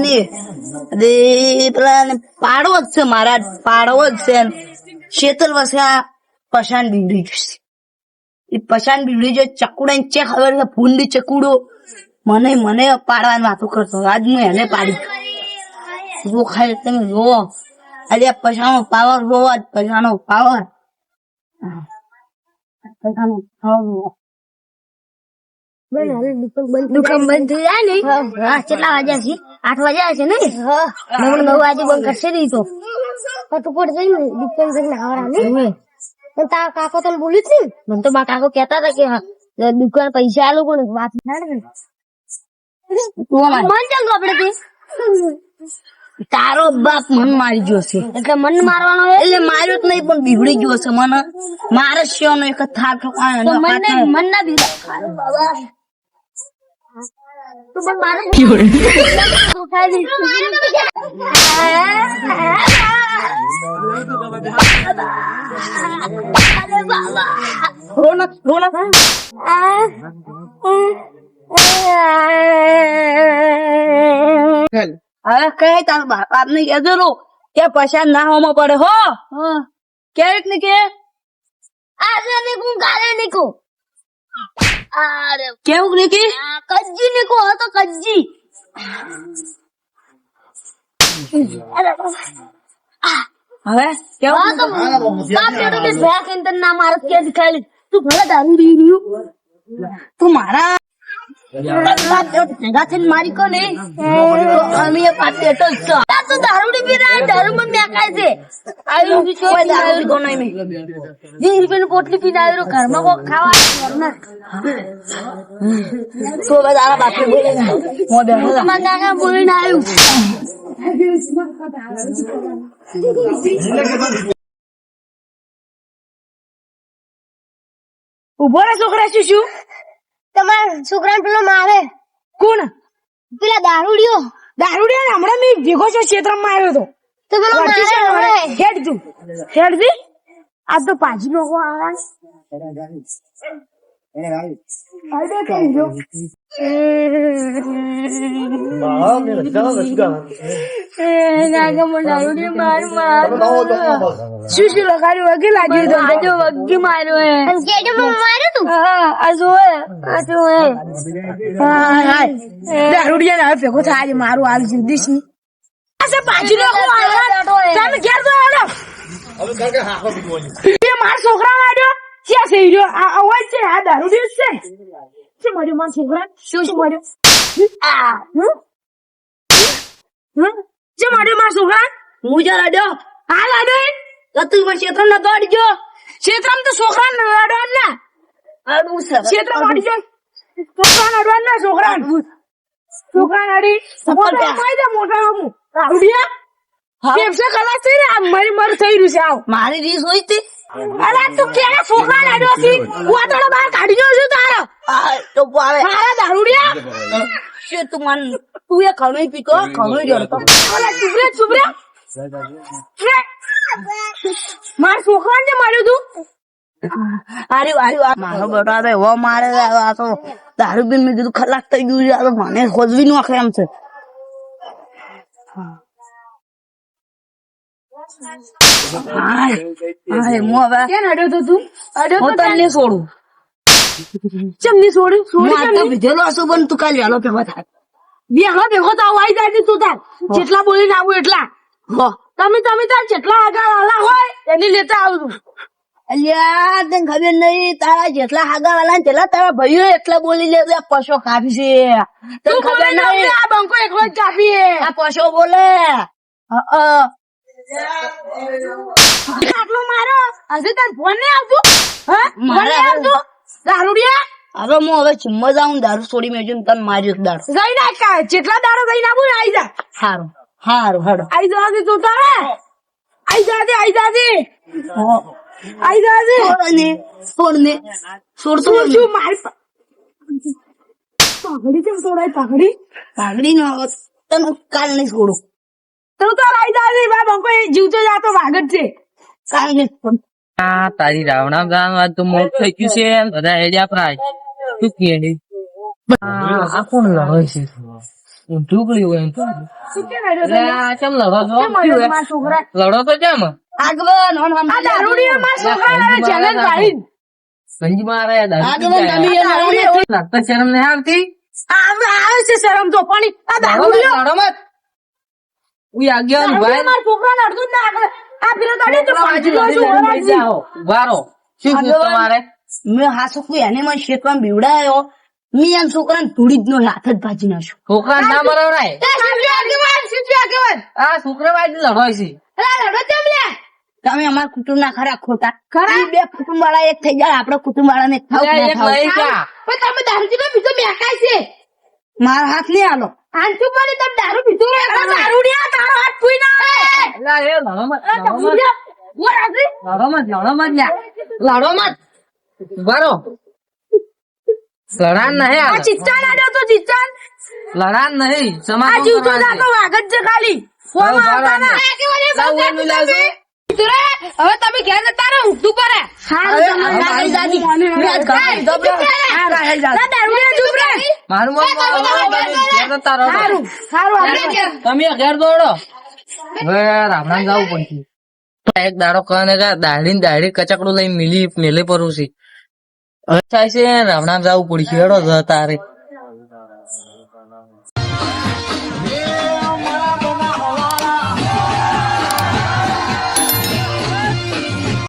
ને પેલા પાડવો જ છે મારા પાડવો જ છે. શેતલ વસ્યા પશાન બીડી જશે એ પશાન બીડી જો ચકુડા ચે ખબર છે? ભૂંડી ચકુડો. મને મને પાડવાની વાતો કરતો આજ હું એને પાડી જો ખાલી તમે? જોવો આજે આ પશાનો પાવર જોવો પશાનો પાવર પશાનો પાવર દુકાન બંધ થઈ જાય ને? હા. કેટલા વાગ્યા છે આઠ વાગ્યા છે ને? નવ નવ વાગે બંધ કરશે નહીં તો. તો પડશે દુકાન કરીને આવરા ને? તારા કાકો તને બોલ્યું જ મને તો મારા કાકો કહેતા હતા કે દુકાન પૈસા આલો પણ વાત ના. મન આપડે તારો બાપ મન મારી ગયો છે. એટલે મન મારવાનો એટલે માર્યો જ નહીં પણ બીવડી ગયો છે મને. મારે શિયો એક થાક મન ના ના બીજા તું પણ મારે તું ખાઈ રોનક રોનક હવે કઈ તાર બાપ ને કહેજો રો કે પૈસા ના હોમાં પડે હો કેવીક ને કે આજે નીકું કાલે નીકું અરે કેવું ને કે ને કજ્જી તો હતો કજ્જી. હવે કેવા? તો બાપ બેટો કે ભયા કેન્તર ના મારત કે ખાલી તું ભલે દારૂ દી રહ્યું. તું મારા બાપ બેટો ભેગા થઈને મારી કો ને અમે એ એટલો જ છો. આ તો દારૂ ડી દારૂ મને દેખાય છે. આયુ બી દારૂ લીધો નહીં મેં. વીસ રૂપિયાની પોટલી પીને આવ્યો ઘરમાં કોક ખાવા તો હવે બાપે બોલે ને હું બેઠો હતા. મારા કાકા બોલીને આવ્યું ઊભો રે છોકરા શું શું? તમારા છોકરાને પેલો મારે. કોણ? પેલા દારૂડિયો. દારૂડિયા ને હમણાં મેં ભેગો છો ક્ષેત્રમાં આવ્યો હતો તો પેલો મારે. હેડ તું હેડ આ તો પાછી લોકો આવે શું શું લગાડ્યું વગી લાગ્યું હતું આજો વગ્ગી માર્યો હે માર્યો તું આ જો આ જો હે દારૂડિયા ને ભેગો થાય આજે મારું હાલ જિંદગી ની આ પાછી તમે ઘેર તો મારા છોકરા માર્યો ક્યાં થઈ રહ્યો આ અવાજ છે આ દારૂડિયો દિવસ છે શું માર્યો મારા છોકરા શું શું માર્યો આ હમ? શું માર્યો મારા છોકરા હું જો લાડ્યો હા લાડો તો તું મારા ક્ષેત્ર ન દોડજો ક્ષેત્રમાં તો છોકરા લડવા ના અડવું છે ક્ષેત્ર દોડજો છોકરા લડવા ના છોકરા છોકરા નડી મોટા મારી દે મોટા હું રાવડિયા કેમસે કલાક થઈ ને આ મરી મર થઈ રહ્યું છે આવ મારી રીસ હોય તે અલા તું કેના છોકરા લાડ્યો છે? કોતડો બહાર કાઢી ગયો છે તારો. તો પાવે મારા દારૂડિયા? શું તું મન તું એ ઘણો પીતો ઘણો જડતો અલા ચુબરે ચુબરે માર છોકરાને માર્યું તું? અરે અરે મારો બેટા તો એવો મારે આ તો દારૂ પીને મેં કીધું ખલાક થઈ ગયું છે આ તો મને ખોજવી નું આખરે એમ છે. હું. જેટલા બોલીને આવું એટલા. તમે તમે તાર જેટલા આગળ વાળા હોય એની લેતા આવું અલ્યા તને ખબર નહીં તારા જેટલા આગળ વાલા તેટલા તારા ભાઈઓ એટલા બોલી લે પશો કાપી છે તને ખબર નહીં? આ બંકો એકલો જ કાપી આ પશો બોલે. આટલો મારો? હજી તાર ફોન નહીં આવતું? હા? આવતું? દારૂડિયા હવે હું હવે ચુમ્મા જાઉં દારૂ છોડી મેં તને માર્યો એક દારૂ જઈ ના કા જેટલા દારૂ જઈ નાખું આઈ જા. સારું સારું હેડો. આઈ જા દે તું તારે. આવી આઈ જા દે હો. આઈ જા દે છોડ ને છોડ ને છોડ છોડ શું મારી પાઘડી કેમ છોડાય પાઘડી? પાઘડી નો તને કાલ નહીં છોડું. તું તો આઈ જા બા બંકો એ જીવતો જાતો વાગડ છે. કાલ નહીં આ તારી રાવણા ગામ આ તો મોટ થઈ ગયું છે બધા હેડ્યા પ્રાય શું કે આ કોણ લડે છે? ઊંધું હોય એમ તો. લડો છો? લડો કેમ? આ દારૂડિયો મારા પાડી. દારૂડિયો. લાગતા શરમ નહીં આવતી? આવે છે શરમ તો પણ આ દારૂડિયો લડો મત. બીવડાયો મેં એમ છોકરાને ધૂળી જ નો હાથ જ ભાજી નાખ્યો. છોકરા ના આગેવાન. આ છોકરા બાજુ લડવાય છે. અલા, લડો કેમ લે? તમે અમારા કુટુંબ ના ખરા ખોટા? ખરા? બે કુટુંબ વાળા એક થઈ જાય આપડે કુટુંબ વાળા ને તમે દારૂ બીજો મેકાય છે. મારા હાથ નહીં આલો. આંચુ પડે તમે દારૂ પીધો દારૂડિયા તારો હાથ ફૂઈ ના લા, એ લડો મત, લડો મત. દારૂડિયા. ઊભો રાખજે. લડો મત લડો મત લ્યા. લડો મત ઊભા લડાન નહીં આ આ ચિત્તાન આડ્યો તો ચિત્તાન. લડાન નહીં. આ જીવતો જાતો છે. છે ખાલી. ફોન હવે આવતા ના. તમે ઘેર જતા રહો ઊંઘતું પડે સારું દાદી દારૂડિયા ચૂપ રહે. મારું રહો. સારું સારું. તમે ઘેર દોડો. હવે જવું પડશે. એક દાડો કને દાઢી ને દાઢી કચકડું લઈ મિલી મેલે પરું છે. હવે થાય છે રામણામ જવું પડશે. હેડો તારે